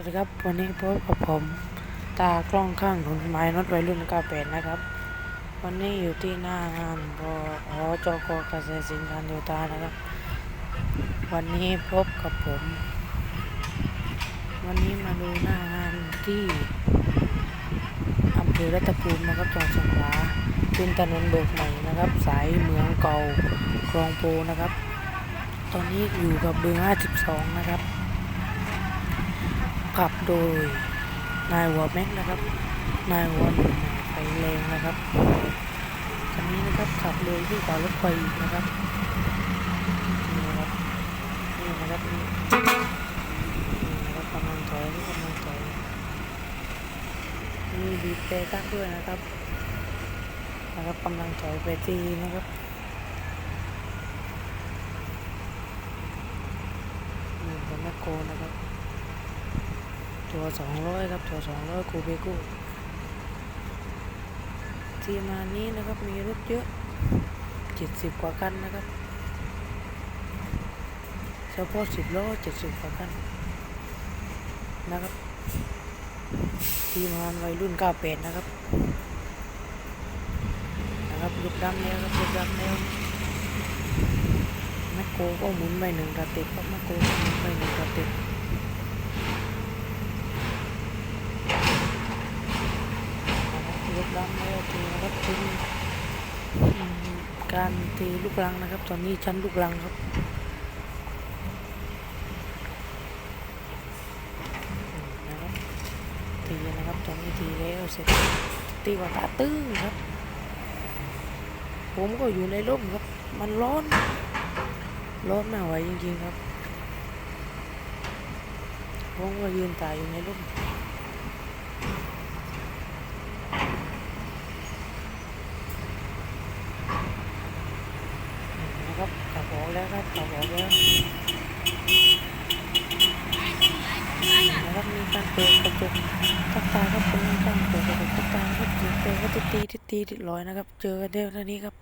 วัสดีครับ วันนี้พบกับผม ตากล้องข้างถนนไม้นดวัยรุ่น98นะครับ วันนี้อยู่ที่หน้างานบอจกเกษตรสินค้าโยธานะครับ วันนี้พบกับผม วันนี้มาดูหน้างานที่อำเภอรัตภูมินะครับจังหวัดสงขลาเป็นถนนเบิกใหม่นะครับ สายเมืองเก่าคลองโพนะครับ ตอนนี้อยู่กับเบอร์52 นะครับ ขับโดยนายหัวแม็กนะครับ นายหัวหนุ่มไฟแรงนะครับคันนี้นะครับขับโดยที่กว่ารถไฟนะครับนี่นะครับนี่นะครับนี่นะครับกำลังถอยนี่กำลังถอยมีบีบแต่ตักด้วยนะครับนะครับกำลังถอยไปทีนะครับนี่เป็นแมคโครนะครับ ตัวสองร้อยครับตัวสองร้อยคูเบกูที่มานี้นะครับมีรถเยอะเจ็ดสิบกว่าคันนะครับเฉพาะสิบล้อเจ็ดสิบกว่าคันนะครับ ทีมงานวัยรุ่นเก้าเป็ดนะครับ นะครับลุกดำแล้วครับลุกดำแล้วแมคโครก็หมุนไปหนึ่งกระติกครับแมคโครก็หมุนไปหนึ่งกระติก ยกดำแล้วทีนะครับถึงการตีลูกรังนะครับ ตอนนี้ชั้นลูกรังครับนะครับตีนะครับตอนนี้ตีแล้วเสร็จตีกว่าตาตื้งครับ ผมก็อยู่ในร่มครับ มันร้อนร้อนไม่ไหวจริงๆครับผมก็ยืนตายอยู่ในร่ม นะครับ ขออกแล้วครับขับออกแล้วนะครับมีการเปิดกระจกทักตาครับเป็นการเปิดกระจกทักตาครับเสียงเพลงก็ติดตีติดตีติดลอยนะครับ เจอกันเดียวเท่านี้ครับ